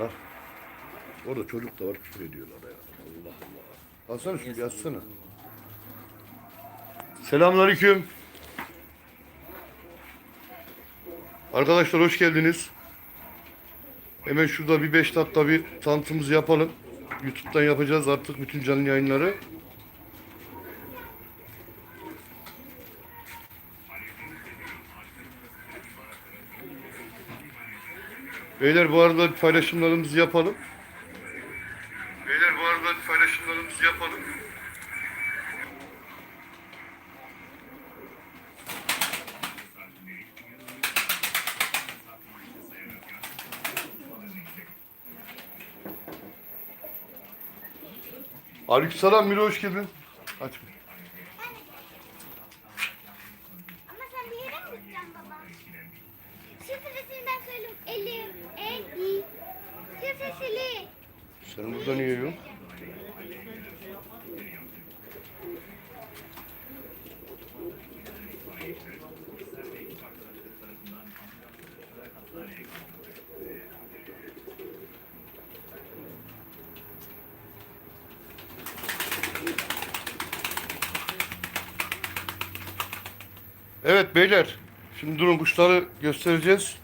Bak. Orada çocuk da var küfür ediyorlar ya. Allah Allah. Alsana şunu bir yazsana. Selamünaleyküm. Arkadaşlar hoş geldiniz. Hemen şurada bir 5 dakika bir tanıtımımızı yapalım. YouTube'dan yapacağız artık bütün canlı yayınları. Beyler bu arada paylaşımlarımızı yapalım. Beyler bu arada paylaşımlarımızı yapalım. Aleykümselam Miro hoş geldin. Aç. Ama sen bir yere mi gideceksin baba? Şifresini ben söyleyeyim. Elim, el, i. Şifresini. Senin burada niye yok? Evet beyler. Şimdi durun kuşları göstereceğiz.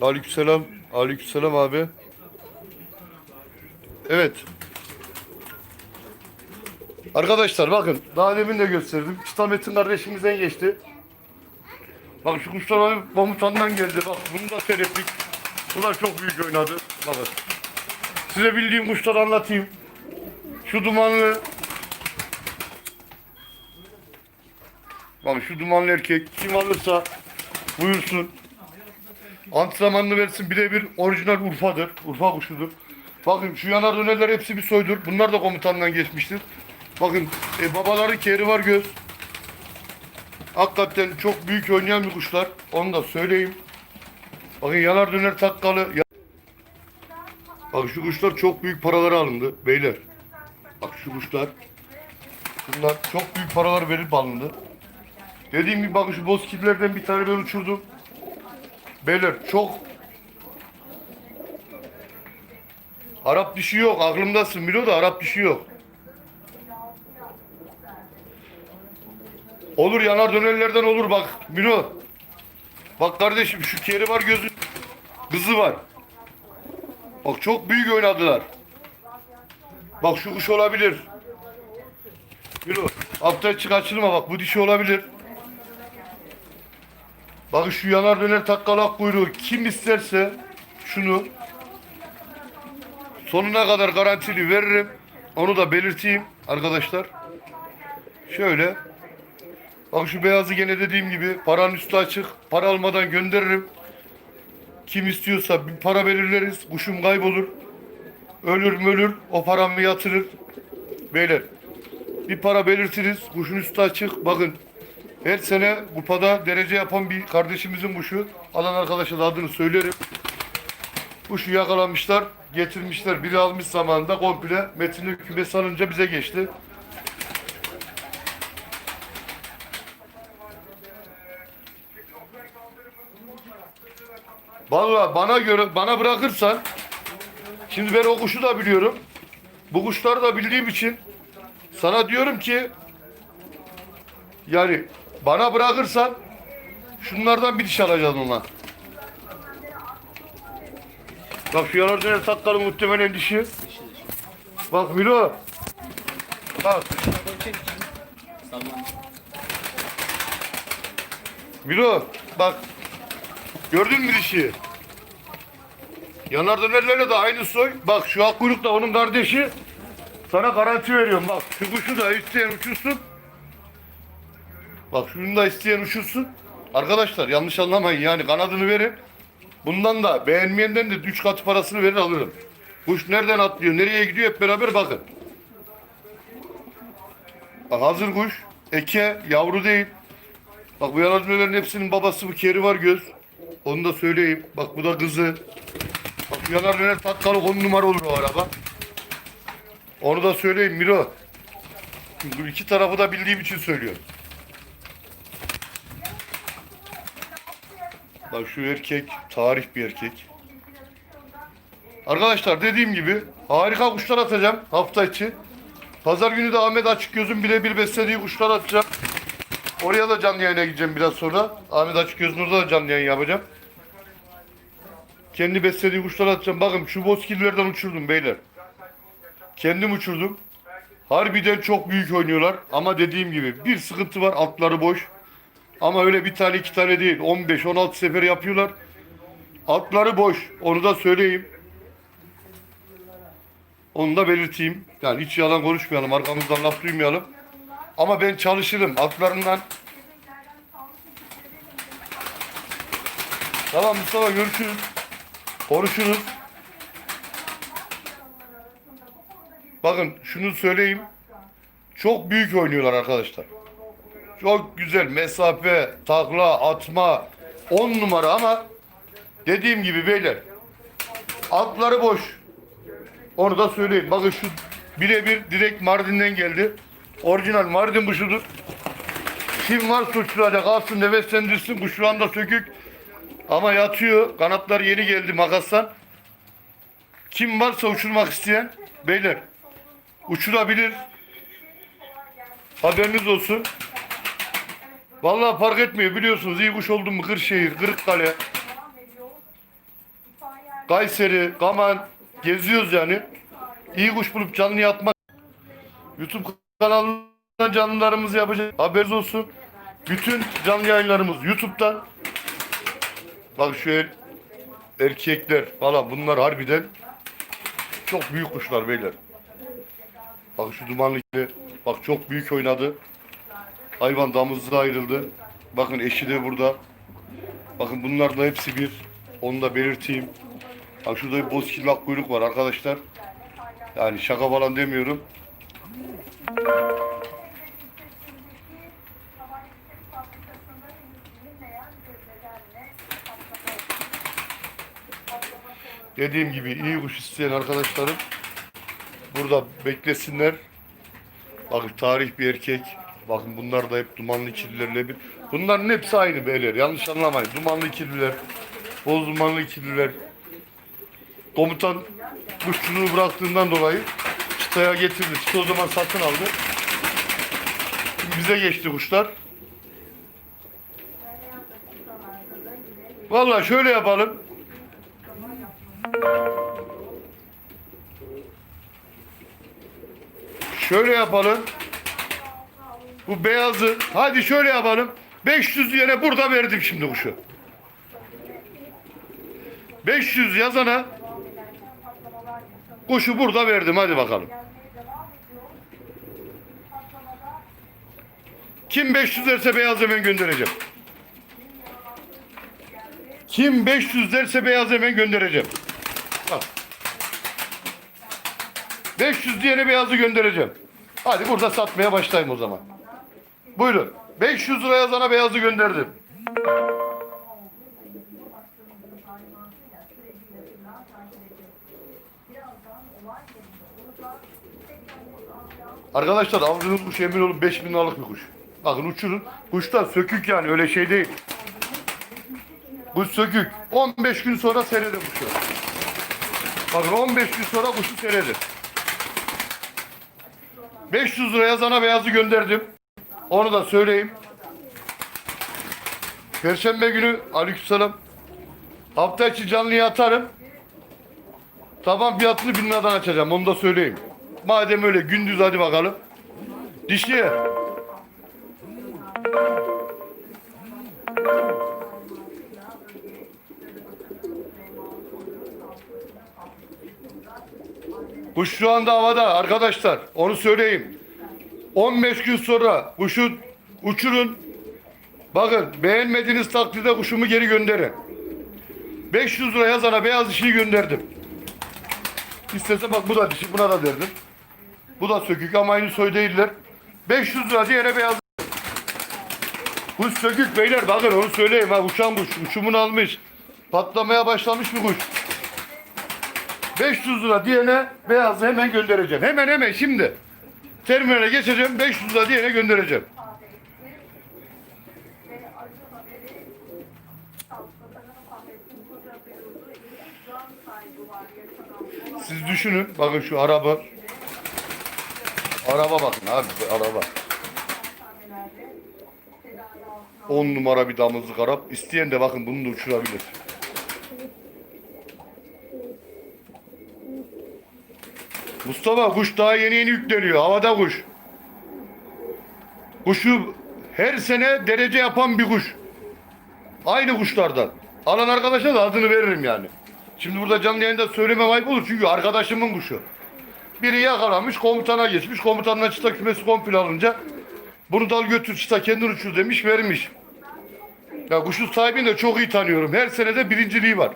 Aleykümselam. Aleykümselam abi. Evet. Arkadaşlar bakın daha demin de gösterdim. İslamettin kardeşimizden geçti. Bak şu kuşlar abi komutandan geldi. Bak bunu da seyrettik. Bunlar çok büyük oynadı. Bakın. Size bildiğim kuşları anlatayım. Şu dumanlı Bak şu dumanlı erkek kim alırsa buyursun. Antrenmanını versin birebir orijinal Urfa'dır. Urfa kuşudur. Bakın şu yanar dönerler hepsi bir soydur. Bunlar da komutandan geçmiştir. Bakın e, babaları keri var göz. Hakikaten çok büyük oynayan bir kuşlar. Onu da söyleyeyim. Bakın yanar döner takkalı. Bak şu kuşlar çok büyük paralara alındı beyler. Bak şu kuşlar. Bunlar çok büyük paralar verip alındı. Dediğim gibi bakın şu bozkirlerden bir tane ben uçurdum. Beyler çok Arap dişi yok. Aklımdasın biliyor da Arap dişi yok. Olur yanar dönerlerden olur bak Miro. Bak kardeşim şu keri var gözün kızı var. Bak çok büyük oynadılar. Bak şu kuş olabilir. Miro altta çık açılma bak bu dişi olabilir. Bak şu yanar döner takkalak kuyruğu kim isterse şunu sonuna kadar garantili veririm. Onu da belirteyim arkadaşlar. Şöyle. Bak şu beyazı gene dediğim gibi paranın üstü açık. Para almadan gönderirim. Kim istiyorsa bir para belirleriz. Kuşum kaybolur. Ölür mü ölür. O paramı yatırır. Beyler. Bir para belirtiriz. Kuşun üstü açık. Bakın her sene kupada derece yapan bir kardeşimizin kuşu. Alan arkadaşa da adını söylerim. Kuşu yakalamışlar, getirmişler. Biri almış zamanında komple metini kümes alınca bize geçti. Vallahi bana göre bana bırakırsan şimdi ben o kuşu da biliyorum. Bu kuşları da bildiğim için sana diyorum ki yani bana bırakırsan şunlardan bir diş alacağız ona. Bak şu yanar döner muhtemelen dişi. Bak Milo. Bak. Milo bak. Gördün mü dişi? Yanar dönerlerle de aynı soy. Bak şu ak kuyruk da onun kardeşi. Sana garanti veriyorum bak. Şu kuşu da isteyen uçursun. Bak şunu da isteyen uçursun. Arkadaşlar yanlış anlamayın yani kanadını verin. Bundan da beğenmeyenden de 3 katı parasını verir alırım. Kuş nereden atlıyor, nereye gidiyor hep beraber bakın. Bak hazır kuş. Eke, yavru değil. Bak bu yanarcıların hepsinin babası bu keri var göz. Onu da söyleyeyim. Bak bu da kızı. Bak bu yanar döner tatkalı 10 numara olur o araba. Onu da söyleyeyim Miro. Bu iki tarafı da bildiğim için söylüyorum. Bak şu erkek tarih bir erkek. Arkadaşlar dediğim gibi harika kuşlar atacağım hafta içi. Pazar günü de Ahmet Açık Göz'ün birebir beslediği kuşlar atacağım. Oraya da canlı yayına gideceğim biraz sonra. Ahmet Açık Göz'ün orada da canlı yayın yapacağım. Kendi beslediği kuşlar atacağım. Bakın şu bozkirlerden uçurdum beyler. Kendim uçurdum. Harbiden çok büyük oynuyorlar. Ama dediğim gibi bir sıkıntı var. Altları boş. Ama öyle bir tane iki tane değil. 15-16 sefer yapıyorlar. Altları boş. Onu da söyleyeyim. Onu da belirteyim. Yani hiç yalan konuşmayalım. Arkamızdan laf duymayalım. Ama ben çalışırım. Altlarından. Tamam Mustafa görüşürüz. Konuşuruz. Bakın şunu söyleyeyim. Çok büyük oynuyorlar arkadaşlar. Çok güzel mesafe, takla, atma 10 numara ama dediğim gibi beyler altları boş. Onu da söyleyeyim. Bakın şu birebir direkt Mardin'den geldi. Orijinal Mardin kuşudur. Kim varsa uçuracak alsın nefeslendirsin. Kuş şu anda sökük. Ama yatıyor. Kanatlar yeni geldi makastan. Kim varsa uçurmak isteyen beyler uçurabilir. Haberiniz olsun. Vallahi fark etmiyor biliyorsunuz iyi kuş oldum mu Kırşehir, Kırıkkale, Kayseri, Kaman geziyoruz yani. İyi kuş bulup canlı atmak. YouTube kanalından canlılarımızı yapacağız. Haberiniz olsun. Bütün canlı yayınlarımız YouTube'dan. Bak şu el, erkekler falan bunlar harbiden çok büyük kuşlar beyler. Bak şu dumanlı bak çok büyük oynadı. Hayvan damızlığa ayrıldı. Bakın eşi de burada. Bakın bunlar da hepsi bir. Onu da belirteyim. Bak şurada bir bozkirli ak kuyruk var arkadaşlar. Yani şaka falan demiyorum. Dediğim gibi iyi kuş isteyen arkadaşlarım burada beklesinler. Bakın tarih bir erkek. Bakın bunlar da hep dumanlı ikililerle bir. Bunların hepsi aynı beyler. Yanlış anlamayın. Dumanlı ikililer. Boz dumanlı ikililer. Komutan kuşçuluğu bıraktığından dolayı çıtaya getirdi. Çıta o zaman satın aldı. Şimdi bize geçti kuşlar. Vallahi şöyle yapalım. Şöyle yapalım. Bu beyazı. Hadi şöyle yapalım. 500 yere burada verdim şimdi kuşu. 500 yazana kuşu burada verdim. Hadi bakalım. Kim 500 derse beyaz hemen göndereceğim. Kim 500 derse beyaz hemen göndereceğim. Bak. 500 diyene beyazı göndereceğim. Hadi burada satmaya başlayayım o zaman. Buyurun. 500 lira yazana beyazı gönderdim. Arkadaşlar aldığınız kuş emin olun 5000 liralık bir kuş. Bakın uçurun. Kuşlar sökük yani öyle şey değil. Kuş sökük. 15 gün sonra seyredin kuşu. Bakın 15 gün sonra kuşu seyredin. 500 lira yazana beyazı gönderdim. Onu da söyleyeyim. Perşembe günü aleykümselam. Hafta içi canlıya atarım. Taban fiyatını bin liradan açacağım. Onu da söyleyeyim. Madem öyle gündüz hadi bakalım. Dişiye. Kuş şu anda havada arkadaşlar. Onu söyleyeyim. 15 gün sonra kuşu uçurun. Bakın beğenmediğiniz takdirde kuşumu geri gönderin. 500 lira yazana beyaz dişiyi gönderdim. İstese bak bu da dişi buna da derdim. Bu da sökük ama aynı soy değiller. 500 lira diğere beyaz. Kuş sökük beyler bakın onu söyleyeyim ha uçan kuş. Uçumunu almış. Patlamaya başlamış bir kuş. 500 lira diyene beyazı hemen göndereceğim. Hemen hemen şimdi. Terminale geçeceğim 500 lira diyene göndereceğim. Siz düşünün. Bakın şu araba. Araba bakın abi araba. 10 numara bir damızlık Arap. İsteyen de bakın bunu da uçurabilir. Mustafa kuş daha yeni yeni yükleniyor. Havada kuş. Kuşu her sene derece yapan bir kuş. Aynı kuşlardan. Alan arkadaşa da adını veririm yani. Şimdi burada canlı yayında söylemem ayıp olur çünkü arkadaşımın kuşu. Biri yakalamış komutana geçmiş. Komutanla çıta kümesi komple alınca bunu dal götür çıta kendin uçur demiş vermiş. Ya kuşun sahibini de çok iyi tanıyorum. Her sene de birinciliği var.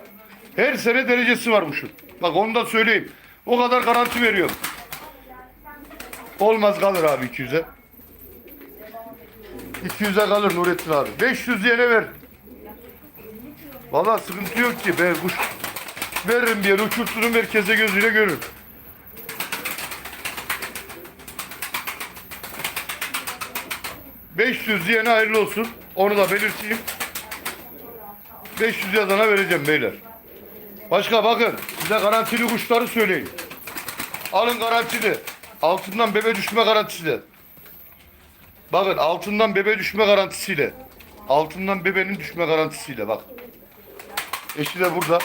Her sene derecesi var kuşun. Bak onu da söyleyeyim. O kadar garanti veriyorum. Olmaz kalır abi 200'e. 200'e kalır Nurettin abi. 500 yene ver. Valla sıkıntı yok ki. Ben kuş veririm bir yere uçurturum herkese gözüyle görür. ...500 diyene hayırlı olsun. Onu da belirteyim. 500 yazana vereceğim beyler. Başka bakın. Size garantili kuşları söyleyeyim. Alın garantili. Altından bebe düşme garantisiyle. Bakın altından bebe düşme garantisiyle. Altından bebenin düşme garantisiyle bak. Eşi de burada.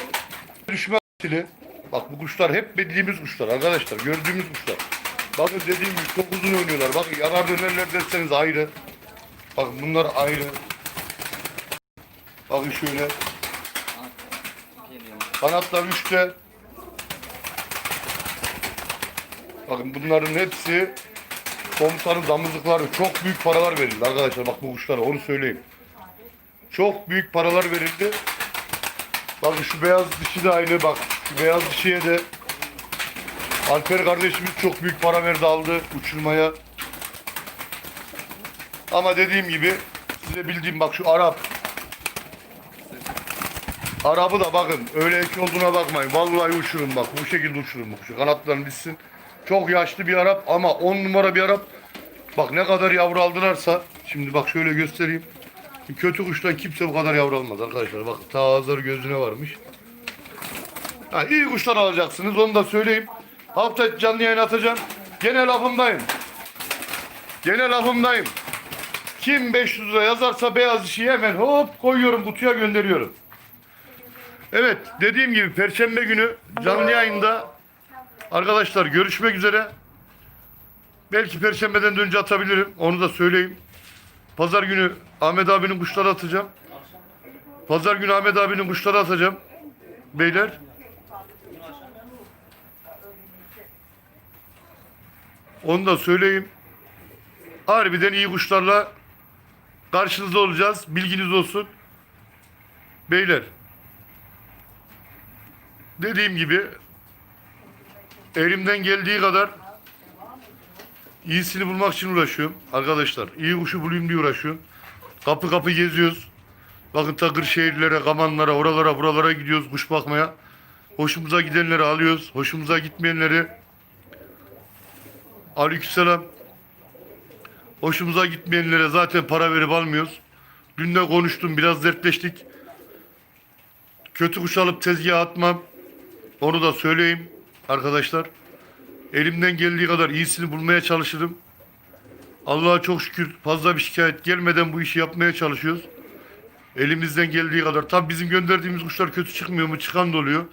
Düşme garantili. Bak bu kuşlar hep bildiğimiz kuşlar arkadaşlar. Gördüğümüz kuşlar. Bakın dediğim gibi çok uzun oynuyorlar. Bakın yanar dönerler derseniz ayrı. Bakın bunlar ayrı. Bakın şöyle. Kanatlar üçte. Bakın bunların hepsi komutanın damızlıkları çok büyük paralar verildi arkadaşlar bak bu kuşlara onu söyleyeyim. Çok büyük paralar verildi. Bakın şu beyaz dişi de aynı bak şu beyaz dişiye de Alper kardeşimiz çok büyük para verdi aldı uçurmaya. Ama dediğim gibi size bildiğim bak şu Arap Arabı da bakın öyle ek olduğuna bakmayın. Vallahi uçurun bak bu şekilde uçurun bu kuşu. Kanatlarını dişsin. Çok yaşlı bir Arap ama 10 numara bir Arap. Bak ne kadar yavru aldılarsa şimdi bak şöyle göstereyim. Kötü kuştan kimse bu kadar yavru almaz arkadaşlar. Bak ta ağızları gözüne varmış. Ha, iyi kuşlar alacaksınız onu da söyleyeyim. Hafta canlı yayın atacağım. Gene lafımdayım. Gene lafımdayım. Kim 500 lira yazarsa beyaz işi hemen hop koyuyorum kutuya gönderiyorum. Evet dediğim gibi Perşembe günü canlı yayında arkadaşlar görüşmek üzere. Belki Perşembeden de önce atabilirim onu da söyleyeyim. Pazar günü Ahmet abinin kuşları atacağım. Pazar günü Ahmet abinin kuşları atacağım. Beyler. Onu da söyleyeyim. Harbiden iyi kuşlarla karşınızda olacağız. Bilginiz olsun. Beyler. Dediğim gibi elimden geldiği kadar iyisini bulmak için uğraşıyorum. Arkadaşlar iyi kuşu bulayım diye uğraşıyorum. Kapı kapı geziyoruz. Bakın takır şehirlere, kamanlara, oralara, buralara gidiyoruz kuş bakmaya. Hoşumuza gidenleri alıyoruz. Hoşumuza gitmeyenleri Aleykümselam. Hoşumuza gitmeyenlere zaten para verip almıyoruz. Dün de konuştum biraz dertleştik. Kötü kuş alıp tezgaha atmam. Onu da söyleyeyim arkadaşlar. Elimden geldiği kadar iyisini bulmaya çalışırım. Allah'a çok şükür fazla bir şikayet gelmeden bu işi yapmaya çalışıyoruz. Elimizden geldiği kadar. Tabii bizim gönderdiğimiz kuşlar kötü çıkmıyor mu? Çıkan da oluyor.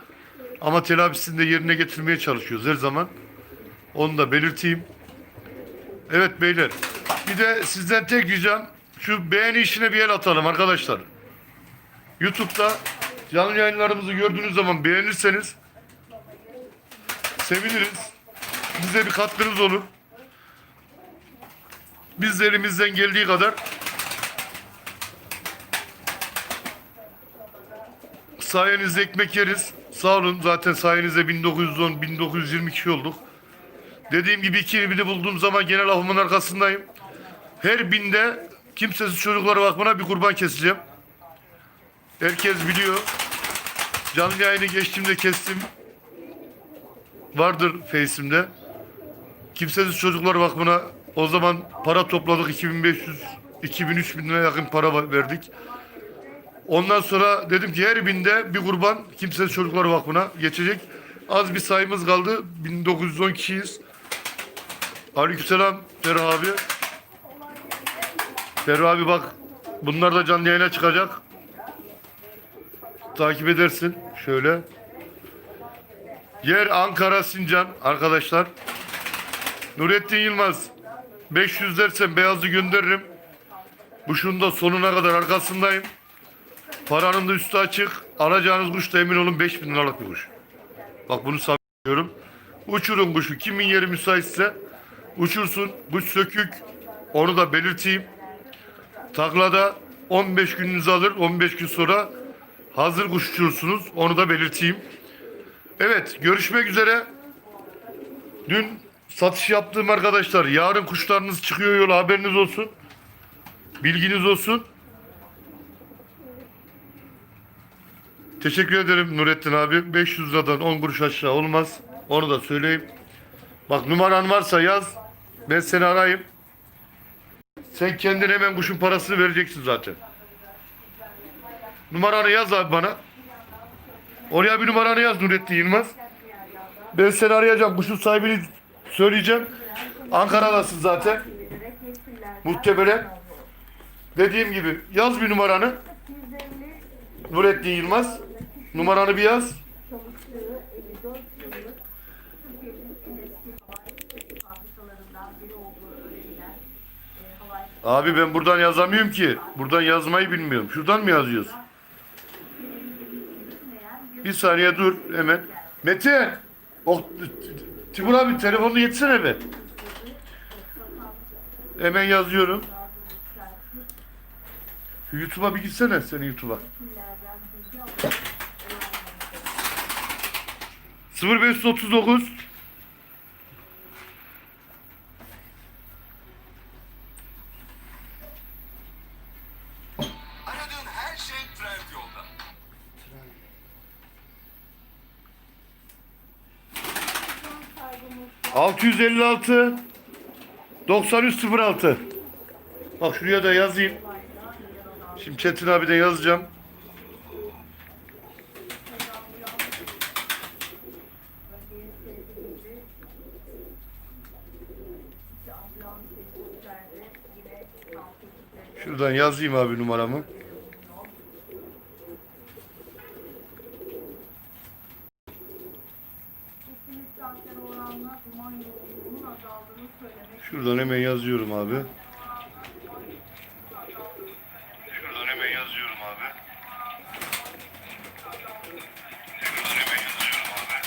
Ama telafisini de yerine getirmeye çalışıyoruz her zaman. Onu da belirteyim. Evet beyler. Bir de sizden tek ricam şu beğeni işine bir el atalım arkadaşlar. YouTube'da canlı yayınlarımızı gördüğünüz zaman beğenirseniz seviniriz. Bize bir katkınız olur. Biz de elimizden geldiği kadar sayenizde ekmek yeriz. Sağ olun. Zaten sayenizde 1910 1920 kişi olduk. Dediğim gibi iki bini bulduğum zaman genel lafımın arkasındayım. Her binde kimsesiz çocuklara bakmana bir kurban keseceğim. Herkes biliyor. Canlı yayını geçtiğimde kestim. Vardır Face'imde. Kimsesiz çocuklar bakımına o zaman para topladık 2500 2000 3000 lira yakın para verdik. Ondan sonra dedim ki her binde bir kurban Kimsesiz Çocuklar Vakfı'na geçecek. Az bir sayımız kaldı. 1910 kişiyiz. Aleykümselam Ferah abi. Ferah abi bak bunlar da canlı yayına çıkacak. Takip edersin. Şöyle. Yer Ankara Sincan arkadaşlar. Nurettin Yılmaz 500 dersen beyazı gönderirim. Bu şunun da sonuna kadar arkasındayım. Paranın da üstü açık. Alacağınız kuş da emin olun 5000 liralık bir kuş. Bak bunu sabitliyorum. Uçurun kuşu. Kimin yeri müsaitse uçursun. Kuş sökük. Onu da belirteyim. Taklada 15 gününüzü alır. 15 gün sonra hazır kuş uçurursunuz. Onu da belirteyim. Evet görüşmek üzere. Dün satış yaptığım arkadaşlar yarın kuşlarınız çıkıyor yola haberiniz olsun. Bilginiz olsun. Teşekkür ederim Nurettin abi. 500 liradan 10 kuruş aşağı olmaz. Onu da söyleyeyim. Bak numaran varsa yaz. Ben seni arayayım. Sen kendin hemen kuşun parasını vereceksin zaten. Numaranı yaz abi bana. Oraya bir numaranı yaz Nurettin Yılmaz. Ben seni arayacağım. Kuşun sahibini söyleyeceğim. Ankara'dasın zaten. Muhtemelen. Dediğim gibi yaz bir numaranı. Nurettin Yılmaz. Numaranı bir yaz. Abi ben buradan yazamıyorum ki. Buradan yazmayı bilmiyorum. Şuradan mı yazıyorsun? Bir saniye dur hemen. Metin! O, Timur abi telefonunu getirsene be. Hemen yazıyorum. YouTube'a bir gitsene senin YouTube'a. 0539 656 9306 Bak şuraya da yazayım. Şimdi Çetin abi de yazacağım. Şuradan yazayım abi numaramı. Şuradan hemen yazıyorum abi. Şuradan hemen yazıyorum abi. Şuradan hemen yazıyorum abi.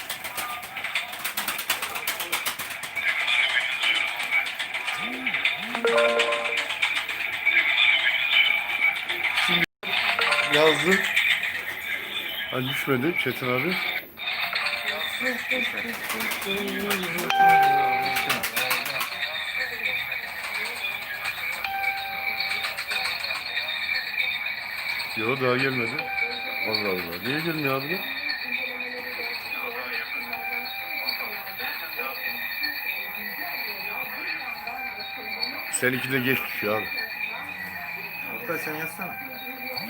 Şimdi yazdım. Hani düşmedi Çetin abi. Yok daha gelmedi. Allah Allah. Niye gelmiyor abi? Seninki de geç düşüyor abi. Oktay sen yazsana.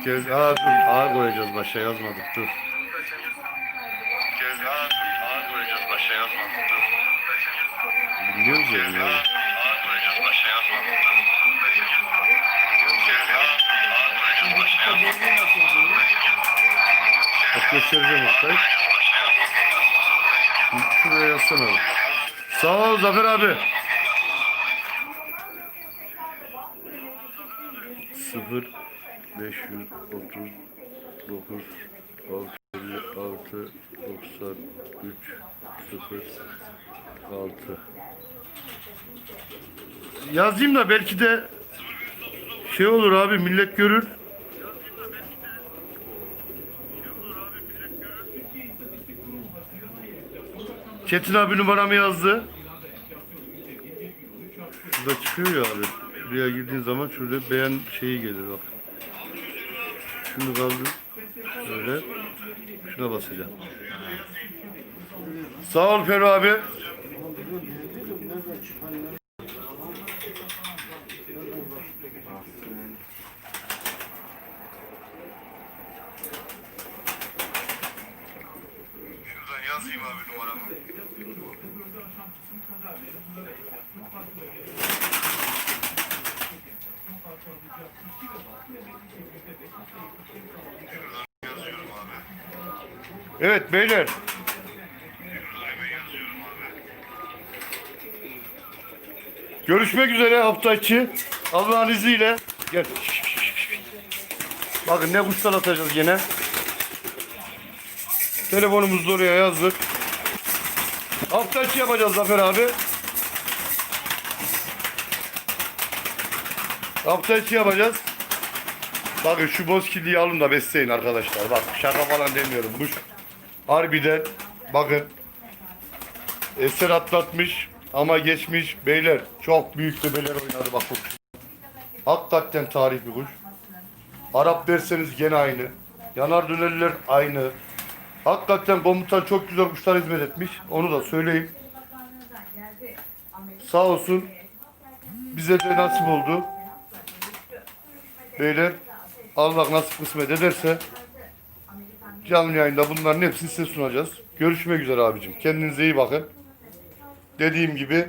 Gez, aa dur, ağa koyacağız başa yazmadık dur. Gez, aa dur, ağa koyacağız başa yazmadık dur. Biliyoruz ya bunu. Ağa koyacağız başa yazmadık dur. Gez, ağa, Bak göstereceğim Oktay. Şuraya yazsana abi. Sağ ol Zafer abi. Sıfır beş yüz otuz dokuz altı elli altı doksan üç sıfır altı. Yazayım da belki de şey olur abi millet görür. Çetin abi numaramı yazdı. Şurada çıkıyor ya abi. Şuraya girdiğin zaman şurada beğen şeyi gelir bak. Şunu kaldır. Böyle. Şuna basacağım. Sağ ol Ferro abi. yazayım abi numaramı. Yazıyorum abi. Evet beyler. Görüşmek üzere hafta içi. Allah'ın izniyle. Gel. Bakın ne kuşlar atacağız yine. Telefonumuzu oraya yazdık. Hafta içi yapacağız Zafer abi. Hafta içi yapacağız. Bakın şu bozkirliği alın da besleyin arkadaşlar. Bak şaka falan demiyorum. Bu harbiden bakın eser atlatmış ama geçmiş beyler çok büyük bebeler oynadı bak bu. Hakikaten tarih bir kuş. Arap derseniz gene aynı. Yanar dönerler aynı. Hakikaten komutan çok güzel kuşlar hizmet etmiş. Onu da söyleyeyim. Sağ olsun. Bize de nasip oldu. Beyler Allah nasip kısmet ederse canlı yayında bunların hepsini size sunacağız. Görüşmek üzere abicim. Kendinize iyi bakın. Dediğim gibi